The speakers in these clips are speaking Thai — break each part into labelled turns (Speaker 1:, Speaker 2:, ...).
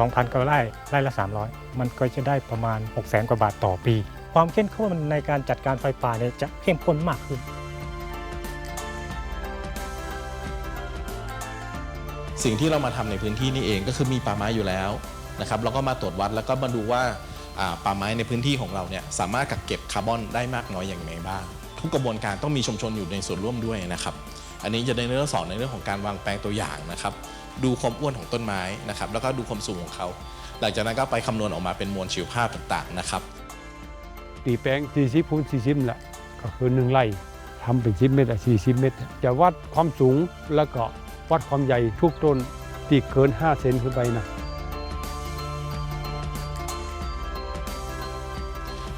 Speaker 1: 2,000กว่าไร่ไร่ละ 300 มันก็จะได้ประมาณ 6 0แสนกว่าบาทต่อปี ความเข้มข้นในการจัดการไฟป่าเนี่ยจะเข้มข้นมากขึ้น
Speaker 2: สิ่งที่เรามาทำในพื้นที่นี่เองก็คือมีป่าไม้อยู่แล้วนะครับแล้วก็มาตรวจวัดแล้วก็มาดูว่าอ่าป่าไม้ในพื้นที่ของเราเนี่ยสามารถกักเก็บคาร์บอนได้มากน้อยอย่างไรบ้าง ทุกกระบวนการต้องมีชุมชนอยู่ในส่วนร่วมด้วยนะครับ อันนี้จะในเรื่องสอนในเรื่องของการวางแปลงตัวอย่างนะครับ ดูความอ้วนของต้นไม้นะครับแล้วก็ดูความสูงของเขา หลังจากนั้นก็ไปคำนวณออกมาเป็นมวลชีวภาพต่างๆนะครับ
Speaker 3: ตีแปลง40คูณ40แหละก็คือหนึ่งไร่ทำเป็น10เมตรอะ40 เมตร จะวัดความสูงแล้วก็วัดความใหญ่ทุกต้นที่เกิน 5 เซนขึ้นไปนะ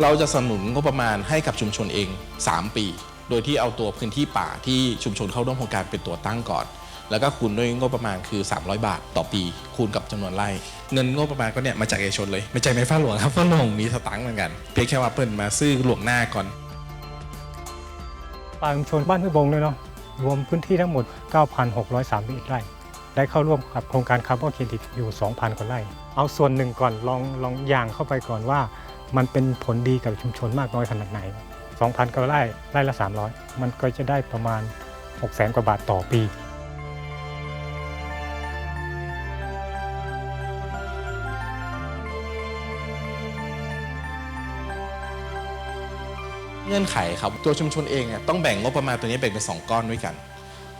Speaker 2: เราจะสนับสนุนงบประมาณให้กับชุมชนเอง 3 ปี โดยที่เอาตัวพื้นที่ป่าที่ชุมชนเข้าร่วมโครงการเป็นตัวตั้งก่อน แล้วก็คูณด้วยงบประมาณคือ 300 บาทต่อปี คูณกับจำนวนไร่ เงินงบประมาณก็เนี่ยมาจากเอกชนเลยไม่ใช่ไม่ฟ้าหลวงครับฟ้าหลวงมีสตังค์เหมือนกัน เพียงแค่ว่าเปิ้นมาซื้อหลวงหน้าก่อน
Speaker 1: ป่าชุมชนบ้านห้วยบงเลยเนาะรวมพื้นที่ทั้งหมด 9,631 ไร่ ได้เข้าร่วมกับโครงการคาร์บอนเครดิตอยู่ 2,000 กว่าไร่ เอาส่วนหนึ่งก่อนลองลองอย่างเข้าไปก่อนว่า มันเป็นผลดีกับชุมชนมากน้อยขนาดไหน 2,000 กว่าไร่ไร่ละ 300 มันก็จะได้ประมาณ 6 0 0 0 0 0 กว่าบาทต่อปี
Speaker 2: งื่อนไขครับตัวชุมชนเองเนี่ยต้องแบ่งงบประมาณตัวนี้แบ่งเป็น2ก้อนด้วยกัน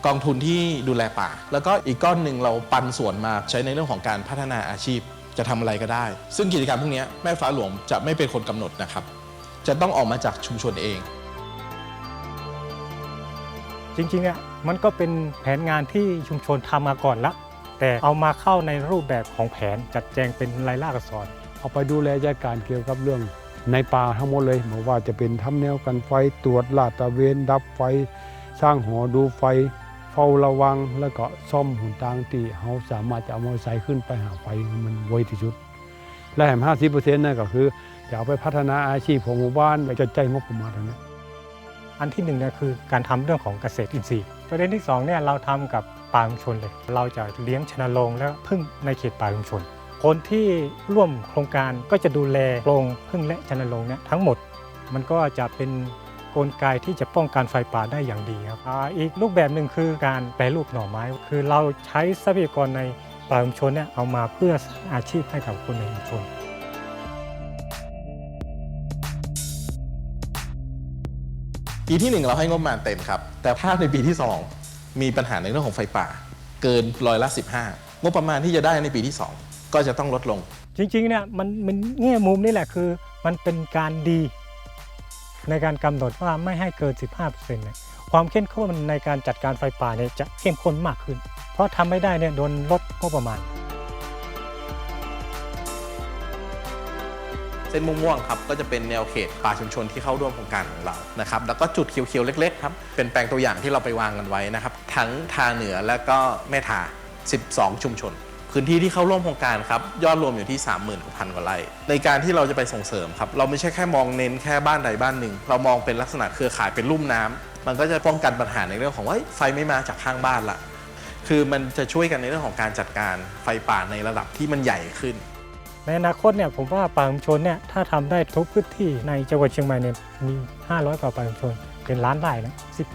Speaker 2: กองทุนที่ดูแลป่า แล้วก็อีกก้อนหนึ่งเราปันส่วนมาใช้ในเรื่องของการพัฒนาอาชีพจะทำอะไรก็ได้ ซึ่งกิจกรรมพวกนี้แม่ฟ้าหลวงจะไม่เป็นคนกำหนดนะครับ จะต้องออกมาจากชุมชนเอง
Speaker 1: จริงๆเนี่ยมันก็เป็นแผนงานที่ชุมชนทำมาก่อนละ แต่เอามาเข้าในรูปแบบของแผนจัดแจงเป็นลายลักษณ์อักษร
Speaker 3: เอาไปดูแลจัดการเกี่ยวกับเรื่อง ในป่าทั้งหมดเลยไม่ว่าจะเป็นทำแนวกันไฟตรวจลาดตระเวนดับไฟ สร้างหอดูไฟ เฝ้าระวัง แล้วก็ซ่อมหุ่นต่างที่เขาสามารถจะเอามอเตอร์ไซค์ขึ้นไปหาไฟมันไวที่สุด และแหมห้าสิบเปอร์เซ็นต์นั่นก็คือจะเอาไปพัฒนาอาชีพของหมู่บ้านไปจะใจงบประมาณเท่านั้น
Speaker 1: อันที่หนึ่งเนี่ยคือการทำเรื่องของเกษตรอินทรีย์ ประเด็นที่สองเนี่ยเราทำกับป่าชุมชนเลย เราจะเลี้ยงชนโรงแล้วพึ่งในเขตป่าชุมชน คนที่ร่วมโครงการก็จะดูแลโรงพึ่งและชนโรงเนี่ยทั้งหมดมันก็จะเป็นกลไกที่จะป้องกันไฟป่าได้อย่างดีครับออีกรูปแบบหนึ่งคือการแปรรูปหน่อไม้ คือเราใช้ทรัพยากรในป่าชุมชนเนี่ยเอามาเพื่ออาชีพให้กับคนในชุมชน
Speaker 2: ปีที่ 1 เราให้งบประมาณเต็มครับ แต่ถ้าในปีที่ 2 มีปัญหาในเรื่องของไฟป่า เกินร้อยละ 15 งบประมาณที่จะได้ในปีที่ 2 ก็จะต้องลดลง
Speaker 1: จริงๆเนี่ยมันมันแง่มุมนี่แหละคือ มันเป็นการดี ในการกำหนดว่าไม่ให้เกิน 15%เนี่ยความเข้มข้นในการจัดการไฟป่าเนี่ยจะเข้มข้นมากขึ้น เพราะทำไม่ได้เนี่ยโดนลดงบประมาณ
Speaker 2: เส้นม่วงๆครับก็จะเป็นแนวเขตป่าชุมชนที่เข้าร่วมโครงการของเรานะครับแล้วก็จุดเขียวๆเล็กๆครับเป็นแปลงตัวอย่างที่เราไปวางกันไว้นะครับทั้งทาเหนือและก็แม่ทา 12 ชุมชน พื้นที่ที่เข้าร่วมโครงการครับยอดรวมอยู่ที่ 30,000กว่าพันกว่าไร่ในการที่เราจะไปส่งเสริมครับเราไม่ใช่แค่มองเน้นแค่บ้านใดบ้านหนึ่ง เรามองเป็นลักษณะเครือข่ายเป็นลุ่มน้ำมันก็จะป้องกันปัญหาในเรื่องของว่าไฟไม่มาจากข้างบ้านละคือมันจะช่วยกันในเรื่องของการจัดการไฟป่าในระดับที่มันใหญ่ขึ้น
Speaker 1: ในอนาคตเนี่ยผมว่าป่าชุมชนเนี่ยถ้าทำได้ทุกพื้นที่ในจังหวัดเชียงใหม่เนี่ยมี 500 กว่าป่าชุมชน เป็นล้านไร่นะ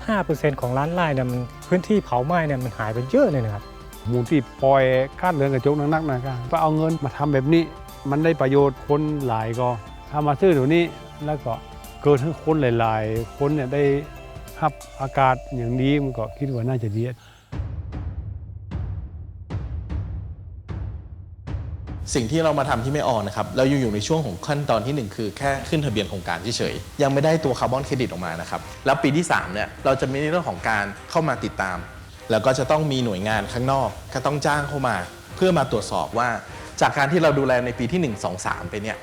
Speaker 1: 15%ของล้านไร่เนี่ยมันพื้นที่เผาไหม้เนี่ยมันหายไปเยอะเลยนะครับ
Speaker 3: มูลที่ปล่อยคาดเรือนกระจกนักๆนะครับก็เอาเงินมาทำแบบนี้ มันได้ประโยชน์คนหลายก็ถ้ามาซื้อเดี๋ยวนี้แล้วก็เกิดให้คนหลาย ๆ คนเนี่ยได้รับอากาศอย่างดีมันก็คิดว่าน่าจะดี
Speaker 2: สิ่งที่เรามาทำที่ไม่ออนนะครับ เราอยู่อยู่ในช่วงของขั้นตอนที่ 1 คือแค่ขึ้นทะเบียนโครงการเฉยๆยังไม่ได้ตัวคาร์บอนเครดิตออกมานะครับ แล้วปีที่3เนี่ยเราจะมีในเรื่องของการเข้ามาติดตาม แล้วก็จะต้องมีหน่วยงานข้างนอกก็ต้องจ้างเข้ามา เพื่อมาตรวจสอบว่าจากการที่เราดูแลในปีที่ 1 2 3 ไปเนี่ย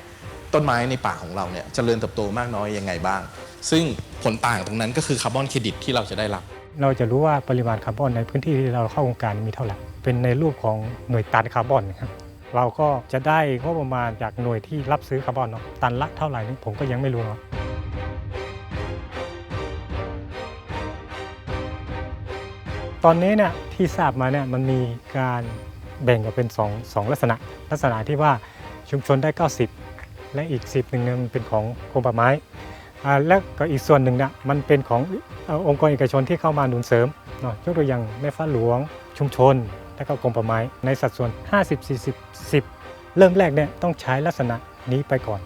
Speaker 2: ต้นไม้ในป่าของเราเนี่ยจเจริญเติบโตมากน้อยยังไงบ้าง ซึ่งผลต่างตรงนั้นก็คือคาร์บอนเครดิตที่เราจะได้รับ
Speaker 1: เราจะรู้ว่าปริมาณคาร์บอนในพื้นที่ที่เราเข้าโครงการมีเท่าไหร่เป็นในรูปของหน่วยตันคาร์บอนครับเราก็จะได้งบประมาณจากหน่วยที่รับซื้อคาร์บอนเนาะตันละเท่าไหร่นี่ผมก็ยังไม่รู้เนาะ ตอนนี้เนี่ยที่ทราบมาเนี่ยมันมีการแบ่งออกเป็น2องสองลักษณะ ลักษณะที่ว่าชุมชนได้ 90 และอีก 10หนึ่งเนี่ยมันเป็นของกรมป่าไม้อ่าและก็อีกส่วนหนึ่งเนี่ยมันเป็นของเอ่อองค์กรเอกชนที่เข้ามาหนุนเสริมเนาะยกตัวอย่างแม่ฟ้าหลวง ชุมชน และก็กรมป่าไม้ ในสัดส่วน 50 40 10 เริ่มแรกเนี่ยต้องใช้ลักษณะนี้ไปก่อน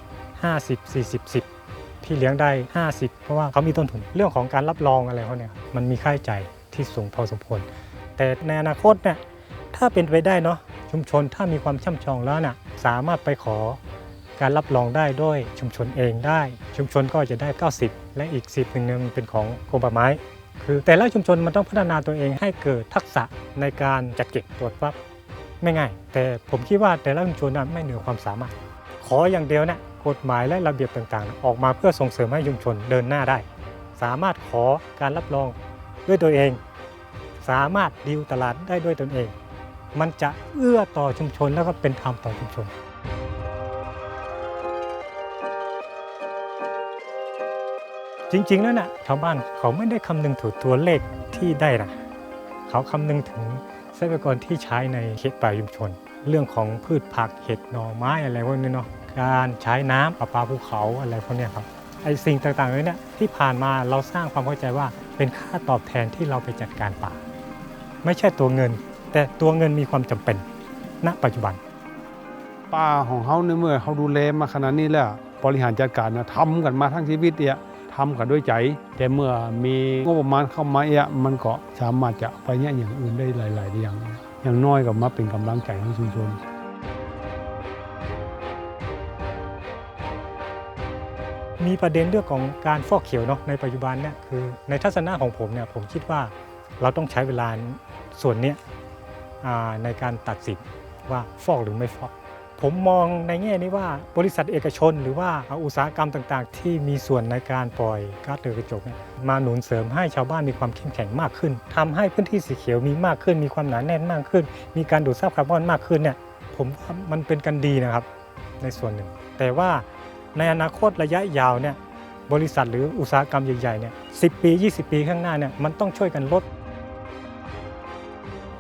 Speaker 1: 50 40 10 ที่เลี้ยงได้ 50 เพราะว่าเขามีต้นทุนเรื่องของการรับรองอะไรเขาเนี่ยมันมีค่าใช้จ่าย ที่สูงพอสมควร แต่ในอนาคตเนี่ยถ้าเป็นไปได้เนาะชุมชนถ้ามีความช่ำชองแล้วน่ะสามารถไปขอการรับรองได้ด้วยชุมชนเองได้ ชุมชนก็จะได้ 90 และอีก 10หนึ่งเนี่ยมันเป็นของกรมป่าไม้ คือแต่ละชุมชนมันต้องพัฒนาตัวเองให้เกิดทักษะในการจัดเก็บตรวจวัดไม่ง่าย แต่ผมคิดว่าแต่ละชุมชนน่ะไม่เหนือความสามารถ ขออย่างเดียวเนี่ยกฎหมายและระเบียบต่างๆ ออกมาเพื่อส่งเสริมให้ชุมชนเดินหน้าได้ สามารถขอการรับรองด้วยตัวเอง สามารถดีลตลาดได้ด้วยตนเอง มันจะเอื้อต่อชุมชนแล้วก็เป็นธรรมต่อชุมชนจริงๆ แล้วนะ่ะชาวบ้านเขาไม่ได้คำนึงถึงตัวเลขที่ได้นะเขาคำนึงถึงทรัพยากรที่ใช้ในเขตป่าชุมชน เรื่องของพืชผักเห็ดหน่อไม้อะไรพวกนี้เนาะการใช้น้ำประปาภูเขาอะไรพวกนี้ครับไอสิ่งต่างๆเล่านี้เนี่ยที่ผ่านมาเราสร้างความเข้าใจว่าเป็นค่าตอบแทนที่เราไปจัดการป่า ไม่ใช่ตัวเงิน แต่ตัวเงินมีความจำเป็น ณปัจจุบัน
Speaker 3: ป่าของเขาในเมื่อเขาดูแลมาขนาดนี้แล้วบริหารจัดการนะทำกันมาทั้งชีวิตเนี่ยทำกันด้วยใจ แต่เมื่อมีงบประมาณเข้ามาเนี่ยมันก็สามารถจะเอาไปเนี่ยอย่างอื่นได้หลาย ๆ อย่าง อย่างน้อยก็มาเป็นกำลังใจของชุมชน
Speaker 1: มีประเด็นเรื่องของการฟอกเขียวเนาะในปัจจุบันเนี่ยคือในทัศนะของผมเนี่ยผมคิดว่าเราต้องใช้เวลา ส่วนนี้ในการตัดสินว่าฟอกหรือไม่ฟอกผมมองในแง่นี้ว่าบริษัทเอกชน หรือว่าอุตสาหกรรมต่างๆ ที่มีส่วนในการปล่อยก๊าซเรือนกระจกมาหนุนเสริมให้ชาวบ้านมีความเข้มแข็งมากขึ้นทำให้พื้นที่สีเขียวมีมากขึ้น มีความหนาแน่นมากขึ้น มีการดูดซับคาร์บอนมากขึ้นเนี่ยผมว่ามันเป็นกันดีนะครับในส่วนหนึ่ง แต่ว่าในอนาคตระยะยาวเนี่ยบริษัทหรืออุตสาหกรรมใหญ่ๆเนี่ยสิปี 20 ปีข้างหน้าเนี่ยมันต้องช่วยกันลด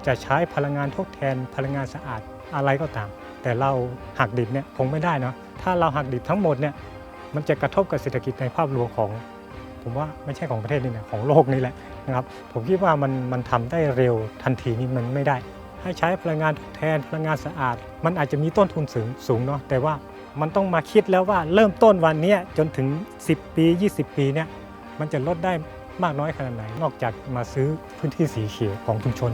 Speaker 1: จะใช้พลังงานทดแทนพลังงานสะอาดอะไรก็ตาม แต่เราหักดิบเนี่ยคงไม่ได้เนาะถ้าเราหักดิบทั้งหมดเนี่ยมันจะกระทบกับเศรษฐกิจในภาพรวมของ ผมว่าไม่ใช่ของประเทศนี่นะของโลกนี่แหละนะครับ ผมคิดว่ามันมันทำได้เร็วทันทีนี่มันไม่ได้ ให้ใช้พลังงานทดแทนพลังงานสะอาด มันอาจจะมีต้นทุนสูงสูงเนาะแต่ว่ามันต้องมาคิดแล้วว่าเริ่มต้นวันนี้จนถึง 10 ปี 20 ปีเนี่ยมันจะลดได้มากน้อยขนาดไหน นอกจากมาซื้อพื้นที่สีเขียวของชุมชน